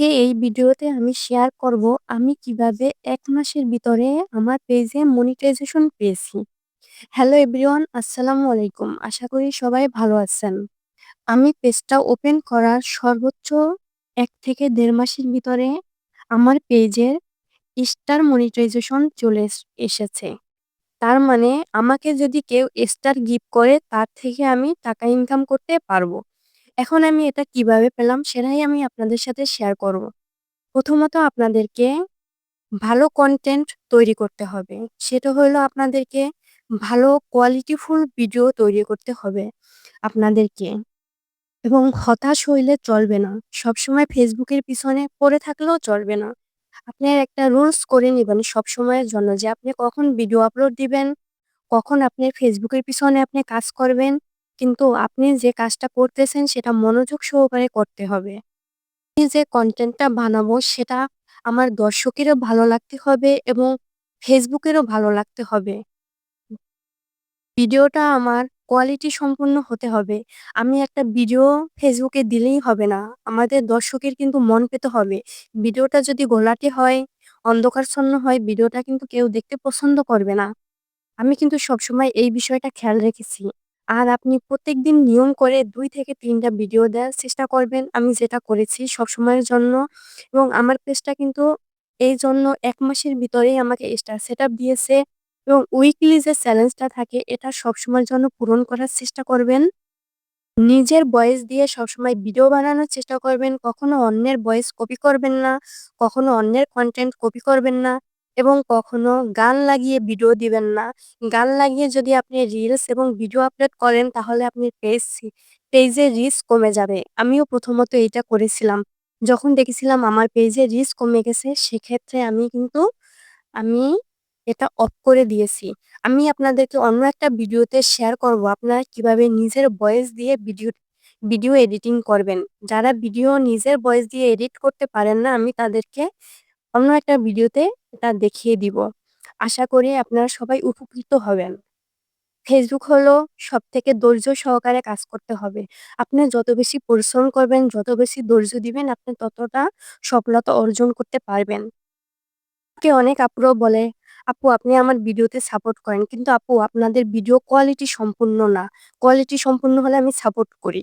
আজকে এই ভিডিওতে আমি শেয়ার করব, আমি কীভাবে এক মাসের ভিতরে আমার পেজে মনিটাইজেশন পেয়েছি। হ্যালো এভরিওয়ান আসসালামু আলাইকুম। আশা করি সবাই ভালো আছেন। আমি পেজটা ওপেন করার সর্বোচ্চ এক থেকে দেড় মাসের ভিতরে আমার পেজের স্টার মনিটাইজেশন চলে এস, এসেছে। তার মানে আমাকে যদি কেউ স্টার গিফট করে, তার থেকে আমি টাকা ইনকাম করতে পারব। এখন আমি এটা কীভাবে পেলাম সেটাই আমি আপনাদের সাথে শেয়ার করব। প্রথমত আপনাদেরকে ভালো কন্টেন্ট তৈরি করতে হবে। সেটা হলো আপনাদেরকে ভালো কোয়ালিটিফুল ভিডিও তৈরি করতে হবে আপনাদেরকে। এবং হতাশ হইলে চলবে না। সবসময় ফেসবুকের পিছনে পড়ে থাকলেও চলবে না। আপনার একটা রুলস করে নিবেন সবসময়ের জন্য যে আপনি কখন ভিডিও আপলোড দিবেন, কখন আপনি ফেসবুকের পিছনে আপনি কাজ করবেন। কিন্তু আপনি যে কাজটা করতেছেন সেটা মনোযোগ সহকারে করতে হবে। আমি যে কন্টেন্টটা বানাবো সেটা আমার দর্শকেরও ভালো লাগতে হবে এবং ফেসবুকেরও ভালো লাগতে হবে। ভিডিওটা আমার কোয়ালিটি সম্পন্ন হতে হবে। আমি একটা ভিডিও ফেসবুকে দিলেই হবে না। আমাদের দর্শকের কিন্তু মন পেতে হবে। ভিডিওটা যদি ঘোলাটে হয়, অন্ধকারচ্ছন্ন হয় ভিডিওটা কিন্তু কেউ দেখতে পছন্দ করবে না। আমি কিন্তু সবসময় এই বিষয়টা খেয়াল রেখেছি। আর আপনি প্রত্যেকদিন নিয়ম করে দুই থেকে ৩ টা ভিডিও দেওয়ার চেষ্টা করবেন। আমি যেটা করেছি সব সময়ের জন্য এবং আমার পেজটা কিন্তু এই জন্য এক মাসের ভিতরেই আমাকে স্টার সেটআপ দিয়েছে এবং উইকলি যে চ্যালেঞ্জটা থাকে এটা সবসময়ের জন্য পূরণ করার চেষ্টা করবেন। নিজের ভয়েস দিয়ে সবসময় ভিডিও বানানোর চেষ্টা করবেন। কখনো অন্যের ভয়েস কপি করবেন না, কখনো অন্যের কন্টেন্ট কপি করবেন না এবং কখনো গান লাগিয়ে ভিডিও দিবেন না। গান লাগিয়ে যদি আপনি রিলস এবং ভিডিও আপলোড করেন, তাহলে আপনি পেজ পেজের রিচ কমে যাবে। আমিও প্রথমত এইটা করেছিলাম। যখন দেখেছিলাম আমার পেজের রিচ কমে গেছে, সেক্ষেত্রে আমি কিন্তু, আমি এটা অফ করে দিয়েছি। আমি আপনাদেরকে অন্য একটা ভিডিওতে শেয়ার করব আপনারা কীভাবে নিজের ভয়েস দিয়ে ভিডিও ভিডিও এডিটিং করবেন। যারা ভিডিও নিজের ভয়েস দিয়ে এডিট করতে পারেন না, আমি তাদেরকে অন্য একটা ভিডিওতে এটা দেখিয়ে দিব। আশা করি আপনারা সবাই উপকৃত হবেন। ফেসবুক হলো সব থেকে ধৈর্য সহকারে কাজ করতে হবে। আপনি যত বেশি পরিশ্রম করবেন, যত বেশি ধৈর্য দিবেন আপনি ততটা সফলতা অর্জন করতে পারবেন। কে অনেক আপুরাও বলে, "আপু আপনি আমার ভিডিওতে সাপোর্ট করেন। কিন্তু আপু আপনাদের ভিডিও কোয়ালিটি সম্পূর্ণ না। কোয়ালিটি সম্পূর্ণ হলে আমি সাপোর্ট করি।"